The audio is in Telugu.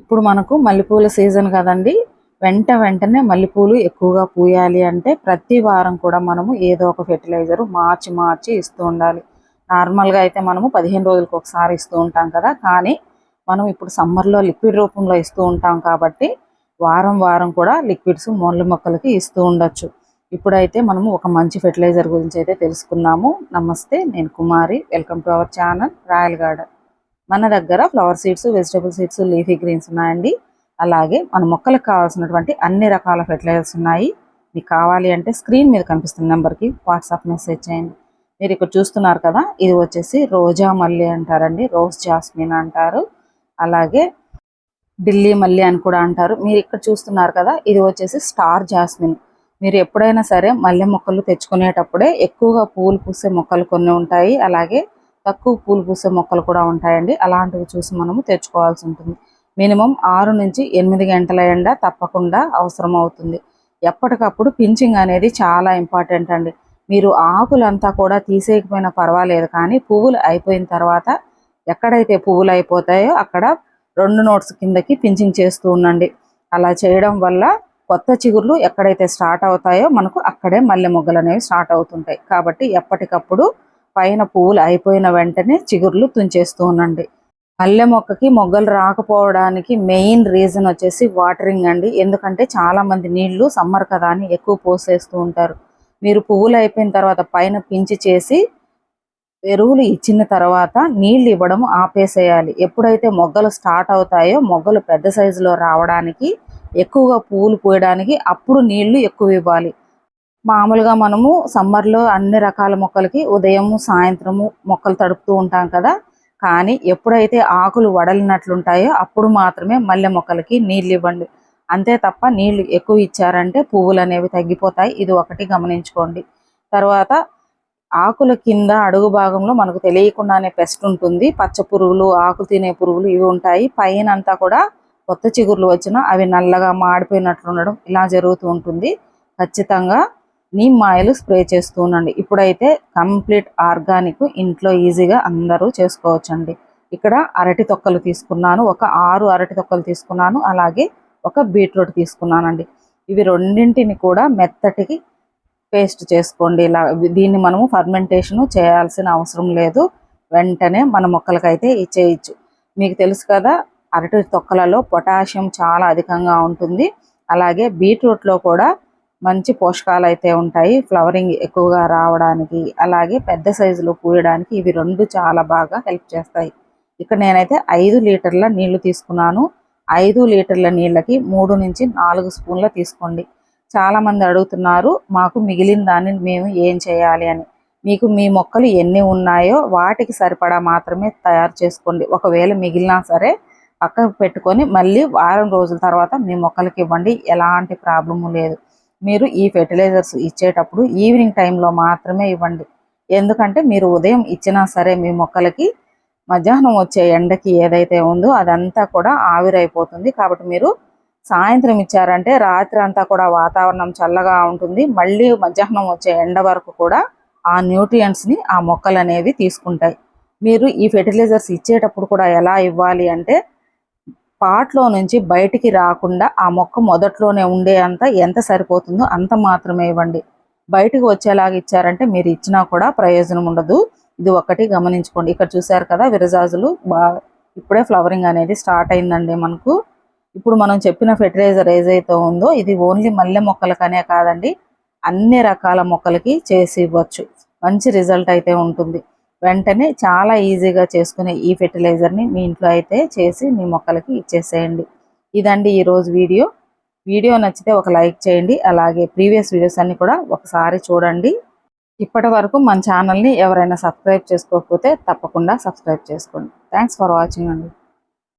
ఇప్పుడు మనకు మల్లెపూల సీజన్ కదండి. వెంట వెంటనే మల్లెపూలు ఎక్కువగా పూయాలి అంటే ప్రతి వారం కూడా మనము ఏదో ఒక ఫెర్టిలైజర్ మార్చి మార్చి ఇస్తూ ఉండాలి. నార్మల్గా అయితే మనము పదిహేను రోజులకు ఒకసారి ఇస్తూ ఉంటాం కదా. కానీ మనం ఇప్పుడు సమ్మర్లో లిక్విడ్ రూపంలో ఇస్తూ ఉంటాం కాబట్టి వారం వారం కూడా లిక్విడ్స్ మొల్ల మొక్కలకి ఇస్తూ ఉండొచ్చు. ఇప్పుడైతే మనము ఒక మంచి ఫెర్టిలైజర్ గురించి అయితే తెలుసుకుందాము. నమస్తే నేను Kumari. Welcome to our channel Royal Garden. మన దగ్గర flower seeds vegetable seeds leafy greens ఉన్నాయండి. అలాగే మన మొక్కలకు కావాల్సినటువంటి అన్ని రకాల ఫెర్టిలైజర్స్ ఉన్నాయి. మీకు కావాలి అంటే స్క్రీన్ మీద కనిపిస్తున్న నెంబర్కి వాట్సాప్ మెసేజ్ చేయండి. మీరు ఇక్కడ చూస్తున్నారు కదా ఇది వచ్చేసి రోజా మల్లి అంటారండి. రోజ్ జాస్మిన్ అంటారు. అలాగే ఢిల్లీ మల్లి అని కూడా అంటారు. మీరు ఇక్కడ చూస్తున్నారు కదా ఇది వచ్చేసి స్టార్ జాస్మిన్. మీరు ఎప్పుడైనా సరే మల్లె మొక్కలు తెచ్చుకునేటప్పుడే ఎక్కువగా పూలు పూసే మొక్కలు కొన్ని ఉంటాయి. అలాగే తక్కువ పూలు పూసే మొక్కలు కూడా ఉంటాయండి. అలాంటివి చూసి మనము తెచ్చుకోవాల్సి ఉంటుంది. మినిమం ఆరు నుంచి ఎనిమిది గంటల ఎండ తప్పకుండా అవసరం అవుతుంది. ఎప్పటికప్పుడు పించింగ్ అనేది చాలా ఇంపార్టెంట్ అండి. మీరు ఆకులంతా కూడా తీసేయకపోయినా పర్వాలేదు కానీ పువ్వులు అయిపోయిన తర్వాత ఎక్కడైతే పువ్వులు అయిపోతాయో అక్కడ రెండు నోట్స్ కిందకి పించింగ్ చేస్తూ ఉండండి. అలా చేయడం వల్ల కొత్త చిగుర్లు ఎక్కడైతే స్టార్ట్ అవుతాయో మనకు అక్కడే మల్లె మొగ్గలు అనేవి స్టార్ట్ అవుతుంటాయి. కాబట్టి ఎప్పటికప్పుడు పైన పువ్వులు అయిపోయిన వెంటనే చిగుర్లు తుంచేస్తూ ఉండండి. మల్లె మొక్కకి మొగ్గలు రాకపోవడానికి మెయిన్ రీజన్ వచ్చేసి వాటరింగ్ అండి. ఎందుకంటే చాలామంది నీళ్ళు సమ్మర్ కదా అని ఎక్కువ పోసేస్తూ ఉంటారు. మీరు పువ్వులు అయిపోయిన తర్వాత పైన పించి చేసి ఎరువులు ఇచ్చిన తర్వాత నీళ్ళు ఇవ్వడం ఆపేసేయాలి. ఎప్పుడైతే మొగ్గలు స్టార్ట్ అవుతాయో మొగ్గలు పెద్ద సైజులో రావడానికి ఎక్కువగా పువ్వులు పోయడానికి అప్పుడు నీళ్ళు ఎక్కువ ఇవ్వాలి. మామూలుగా మనము సమ్మర్లో అన్ని రకాల మొక్కలకి ఉదయము సాయంత్రము మొక్కలు తడుపుతూ ఉంటాం కదా. కానీ ఎప్పుడైతే ఆకులు వడలినట్లుంటాయో అప్పుడు మాత్రమే మల్లె మొక్కలకి నీళ్ళు ఇవ్వండి. అంతే తప్ప నీళ్ళు ఎక్కువ ఇచ్చారంటే పువ్వులు అనేవి తగ్గిపోతాయి. ఇది ఒకటి గమనించుకోండి. తర్వాత ఆకుల కింద అడుగు భాగంలో మనకు తెలియకుండానే పెస్ట్ ఉంటుంది. పచ్చ పురుగులు ఆకు తినే పురుగులు ఇవి ఉంటాయి. పైన అంతా కూడా కొత్త చిగుర్లు వచ్చినా అవి నల్లగా మాడిపోయినట్లు ఉండడం ఇలా జరుగుతూ ఉంటుంది. ఖచ్చితంగా నీమ్ ఆయిల్ స్ప్రే చేస్తూ ఉండండి. ఇప్పుడైతే కంప్లీట్ ఆర్గానిక్ ఇంట్లో ఈజీగా అందరూ చేసుకోవచ్చండి. ఇక్కడ అరటి తొక్కలు తీసుకున్నాను ఒక ఆరు అరటి తొక్కలు తీసుకున్నాను అలాగే ఒక బీట్రూట్ తీసుకున్నానండి. ఇవి రెండింటిని కూడా మెత్తటికి పేస్ట్ చేసుకోండి. ఇలా దీన్ని మనము ఫర్మెంటేషన్ చేయాల్సిన అవసరం లేదు. వెంటనే మన మొక్కలకైతే ఇచ్చేయచ్చు. మీకు తెలుసు కదా అరటి తొక్కలలో పొటాషియం చాలా అధికంగా ఉంటుంది. అలాగే బీట్రూట్లో కూడా మంచి పోషకాలు అయితే ఉంటాయి. ఫ్లవరింగ్ ఎక్కువగా రావడానికి అలాగే పెద్ద సైజులో పూయడానికి ఇవి రెండు చాలా బాగా హెల్ప్ చేస్తాయి. ఇక్కడ నేనైతే ఐదు లీటర్ల నీళ్ళు తీసుకున్నాను. ఐదు లీటర్ల నీళ్ళకి మూడు నుంచి నాలుగు స్పూన్ల తీసుకోండి. చాలామంది అడుగుతున్నారు మాకు మిగిలిన దాన్ని మేము ఏం చేయాలి? అని. మీకు మీ మొక్కలు ఎన్ని ఉన్నాయో వాటికి సరిపడా మాత్రమే తయారు చేసుకోండి. ఒకవేళ మిగిలినా సరే పక్కకు పెట్టుకొని మళ్ళీ వారం రోజుల తర్వాత మీ మొక్కలకి ఇవ్వండి. ఎలాంటి ప్రాబ్లము లేదు. మీరు ఈ ఫెర్టిలైజర్స్ ఇచ్చేటప్పుడు ఈవినింగ్ టైంలో మాత్రమే ఇవ్వండి. ఎందుకంటే మీరు ఉదయం ఇచ్చినా సరే మీ మొక్కలకి మధ్యాహ్నం వచ్చే ఎండకి ఏదైతే ఉందో అదంతా కూడా ఆవిరైపోతుంది. కాబట్టి మీరు సాయంత్రం ఇచ్చారంటే రాత్రి అంతా కూడా వాతావరణం చల్లగా ఉంటుంది. మళ్ళీ మధ్యాహ్నం వచ్చే ఎండ వరకు కూడా ఆ న్యూట్రియంట్స్ని ఆ మొక్కలు అనేవి తీసుకుంటాయి. మీరు ఈ ఫెర్టిలైజర్స్ ఇచ్చేటప్పుడు కూడా ఎలా ఇవ్వాలి అంటే పాట్లో నుంచి బయటికి రాకుండా ఆ మొక్క మొదట్లోనే ఉండే అంత ఎంత సరిపోతుందో అంత మాత్రమే ఇవ్వండి. బయటకు వచ్చేలాగా ఇచ్చారంటే మీరు ఇచ్చినా కూడా ప్రయోజనం ఉండదు. ఇది ఒకటి గమనించుకోండి. ఇక్కడ చూసారు కదా విరజాజులు బాగా ఇప్పుడే ఫ్లవరింగ్ అనేది స్టార్ట్ అయిందండి మనకు. ఇప్పుడు మనం చెప్పిన ఫెర్టిలైజర్ ఏదైతే ఉందో ఇది ఓన్లీ మల్లె మొక్కలకనే కాదండి అన్ని రకాల మొక్కలకి చేసి ఇవ్వచ్చు. మంచి రిజల్ట్ అయితే ఉంటుంది. వెంటనే చాలా ఈజీగా చేసుకునే ఈ ఫెర్టిలైజర్ని మీ ఇంట్లో అయితే చేసి మీ మొక్కలకి ఇచ్చేసేయండి. ఇదండి ఈరోజు వీడియో. వీడియో నచ్చితే ఒక లైక్ చేయండి. అలాగే ప్రీవియస్ వీడియోస్ అన్ని కూడా ఒకసారి చూడండి. ఇప్పటి వరకు మన ఛానల్ని ఎవరైనా సబ్స్క్రైబ్ చేసుకోకపోతే తప్పకుండా సబ్స్క్రైబ్ చేసుకోండి. థ్యాంక్స్ ఫర్ వాచింగ్ అండి.